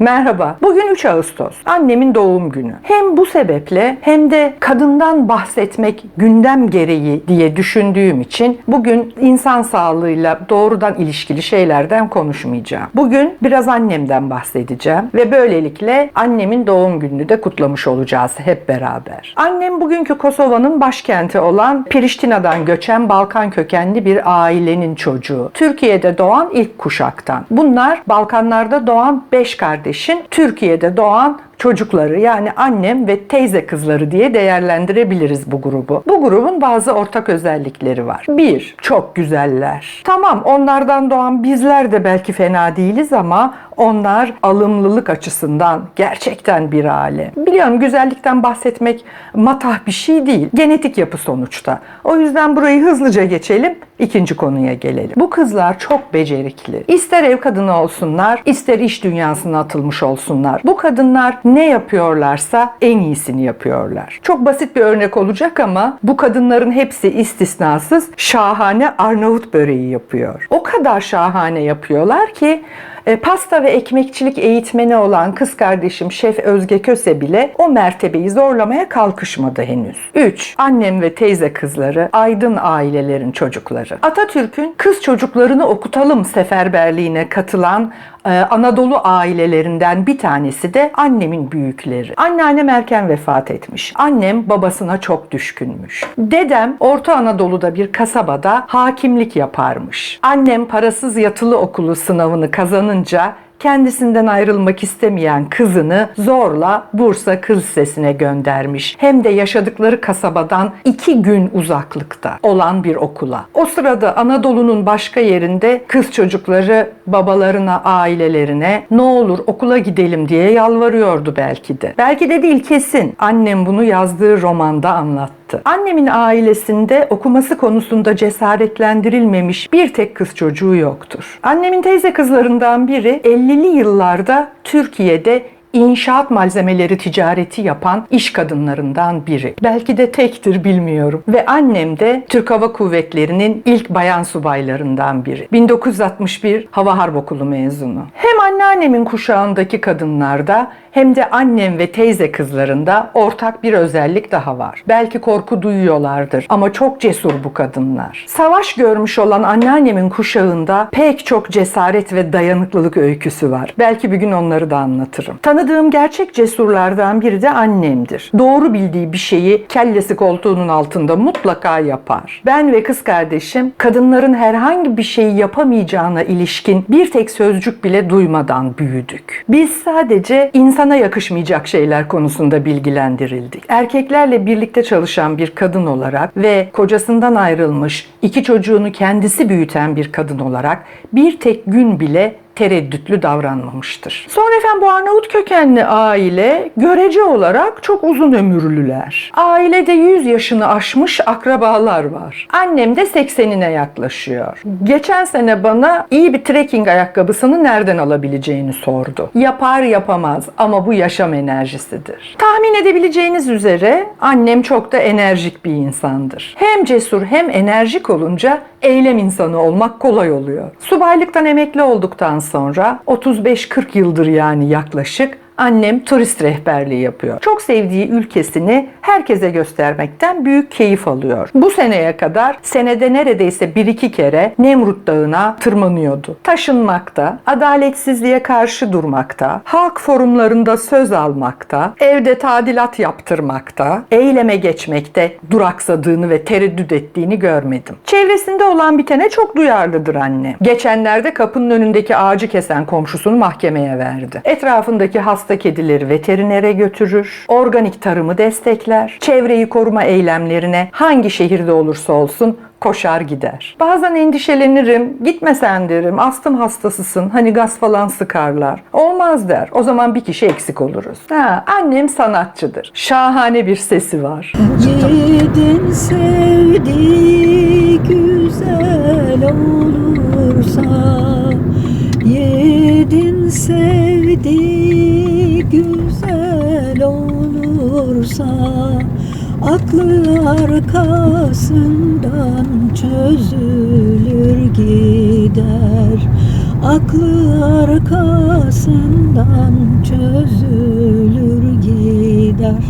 Merhaba. Bugün 3 Ağustos. Annemin doğum günü. Hem bu sebeple hem de kadından bahsetmek gündem gereği diye düşündüğüm için bugün insan sağlığıyla doğrudan ilişkili şeylerden konuşmayacağım. Bugün biraz annemden bahsedeceğim ve böylelikle annemin doğum gününü de kutlamış olacağız hep beraber. Annem bugünkü Kosova'nın başkenti olan Priştina'dan göçen Balkan kökenli bir ailenin çocuğu. Türkiye'de doğan ilk kuşaktan. Bunlar Balkanlarda doğan 5 kardeşin Türkiye'de doğan çocukları yani annem ve teyze kızları diye değerlendirebiliriz bu grubu. Bu grubun bazı ortak özellikleri var. Bir, çok güzeller. Tamam onlardan doğan bizler de belki fena değiliz ama onlar alımlılık açısından gerçekten bir aile. Biliyorum güzellikten bahsetmek matah bir şey değil. Genetik yapı sonuçta. O yüzden burayı hızlıca geçelim. ikinci konuya gelelim. Bu kızlar çok becerikli. İster ev kadını olsunlar, ister iş dünyasına atılmış olsunlar. Bu kadınlar ne yapıyorlarsa en iyisini yapıyorlar. Çok basit bir örnek olacak ama bu kadınların hepsi istisnasız şahane Arnavut böreği yapıyor. O kadar şahane yapıyorlar ki pasta ve ekmekçilik eğitmeni olan kız kardeşim Şef Özge Köse bile o mertebeyi zorlamaya kalkışmadı henüz. 3. Annem ve teyze kızları aydın ailelerin çocukları. Atatürk'ün kız çocuklarını okutalım seferberliğine katılan e, Anadolu ailelerinden bir tanesi de annemin büyükleri. Anneannem erken vefat etmiş. Annem babasına çok düşkünmüş. Dedem Orta Anadolu'da bir kasabada hakimlik yaparmış. Annem parasız yatılı okulu sınavını kazanınca kendisinden ayrılmak istemeyen kızını zorla Bursa Kız Lisesi'ne göndermiş. Hem de yaşadıkları kasabadan iki gün uzaklıkta olan bir okula. O sırada Anadolu'nun başka yerinde kız çocukları babalarına, ailelerine ne olur okula gidelim diye yalvarıyordu belki de. Belki de değil kesin. Annem bunu yazdığı romanda anlattı. Annemin ailesinde okuması konusunda cesaretlendirilmemiş bir tek kız çocuğu yoktur. Annemin teyze kızlarından biri 50'li yıllarda Türkiye'de inşaat malzemeleri ticareti yapan iş kadınlarından biri. Belki de tektir bilmiyorum. Ve annem de Türk Hava Kuvvetleri'nin ilk bayan subaylarından biri. 1961 Hava Harp Okulu mezunu. Hem anneannemin kuşağındaki kadınlarda hem de annem ve teyze kızlarında ortak bir özellik daha var. Belki korku duyuyorlardır ama çok cesur bu kadınlar. Savaş görmüş olan anneannemin kuşağında pek çok cesaret ve dayanıklılık öyküsü var. Belki bir gün onları da anlatırım. Tanıdığım gerçek cesurlardan biri de annemdir. Doğru bildiği bir şeyi kellesi koltuğunun altında mutlaka yapar. Ben ve kız kardeşim kadınların herhangi bir şeyi yapamayacağına ilişkin bir tek sözcük bile duymadan büyüdük. Biz sadece insana yakışmayacak şeyler konusunda bilgilendirildik. Erkeklerle birlikte çalışan bir kadın olarak ve kocasından ayrılmış, iki çocuğunu kendisi büyüten bir kadın olarak bir tek gün bile tereddütlü davranmamıştır. Sonra efendim bu Arnavut kökenli aile görece olarak çok uzun ömürlüler. Ailede 100 yaşını aşmış akrabalar var. Annem de 80'ine yaklaşıyor. Geçen sene bana iyi bir trekking ayakkabısını nereden alabileceğini sordu. Yapar yapamaz ama bu yaşam enerjisidir. Tahmin edebileceğiniz üzere annem çok da enerjik bir insandır. Hem cesur hem enerjik olunca eylem insanı olmak kolay oluyor. Subaylıktan emekli olduktan sonra 35-40 yıldır yani yaklaşık annem turist rehberliği yapıyor. Çok sevdiği ülkesini herkese göstermekten büyük keyif alıyor. Bu seneye kadar senede neredeyse bir iki kere Nemrut Dağı'na tırmanıyordu. Taşınmakta, adaletsizliğe karşı durmakta, halk forumlarında söz almakta, evde tadilat yaptırmakta, eyleme geçmekte duraksadığını ve tereddüt ettiğini görmedim. Çevresinde olan bitene çok duyarlıdır anne. Geçenlerde kapının önündeki ağacı kesen komşusunu mahkemeye verdi. Etrafındaki hasta kedileri veterinere götürür, organik tarımı destekler, çevreyi koruma eylemlerine hangi şehirde olursa olsun koşar gider. Bazen endişelenirim, gitmesen derim, astım hastasısın, hani gaz falan sıkarlar. Olmaz der, o zaman bir kişi eksik oluruz. Ha, annem sanatçıdır, şahane bir sesi var. Yedin sevdi güzel olursa Yedin sevdi güzel olursa Aklı arkasından çözülür gider Aklı arkasından çözülür gider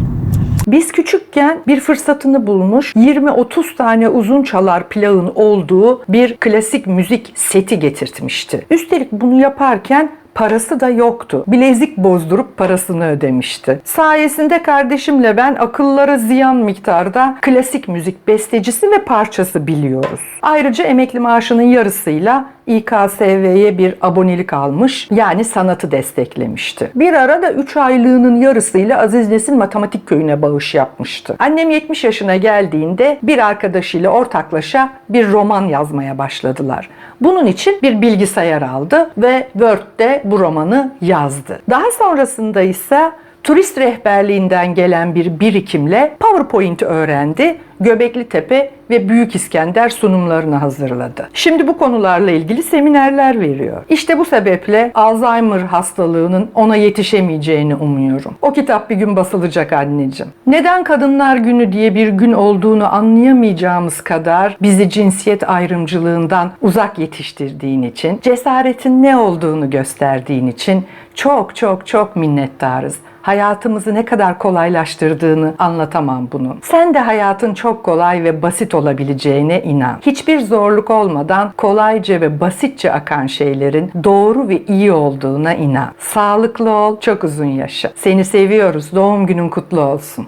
Biz küçükken bir fırsatını bulmuş 20-30 tane uzun çalar plağın olduğu bir klasik müzik seti getirtmişti. Üstelik bunu yaparken parası da yoktu. Bilezik bozdurup parasını ödemişti. Sayesinde kardeşimle ben akıllara ziyan miktarda klasik müzik bestecisi ve parçası biliyoruz. Ayrıca emekli maaşının yarısıyla İKSV'ye bir abonelik almış yani sanatı desteklemişti. Bir ara da 3 aylığının yarısıyla Aziz Nesin Matematik Köyü'ne bağış yapmıştı. Annem 70 yaşına geldiğinde bir arkadaşıyla ortaklaşa bir roman yazmaya başladılar. Bunun için bir bilgisayar aldı ve Word'de bu romanı yazdı. Daha sonrasında ise turist rehberliğinden gelen bir birikimle PowerPoint öğrendi. Göbekli Tepe ve Büyük İskender sunumlarını hazırladı. Şimdi bu konularla ilgili seminerler veriyor. İşte bu sebeple Alzheimer hastalığının ona yetişemeyeceğini umuyorum. O kitap bir gün basılacak anneciğim. Neden Kadınlar Günü diye bir gün olduğunu anlayamayacağımız kadar bizi cinsiyet ayrımcılığından uzak yetiştirdiğin için, cesaretin ne olduğunu gösterdiğin için çok çok çok minnettarız hayatımızı ne kadar kolaylaştırdığını anlatamam bunu. Sen de hayatın çok kolay ve basit olabileceğine inan. Hiçbir zorluk olmadan kolayca ve basitçe akan şeylerin doğru ve iyi olduğuna inan. Sağlıklı ol, çok uzun yaşa. Seni seviyoruz. Doğum günün kutlu olsun.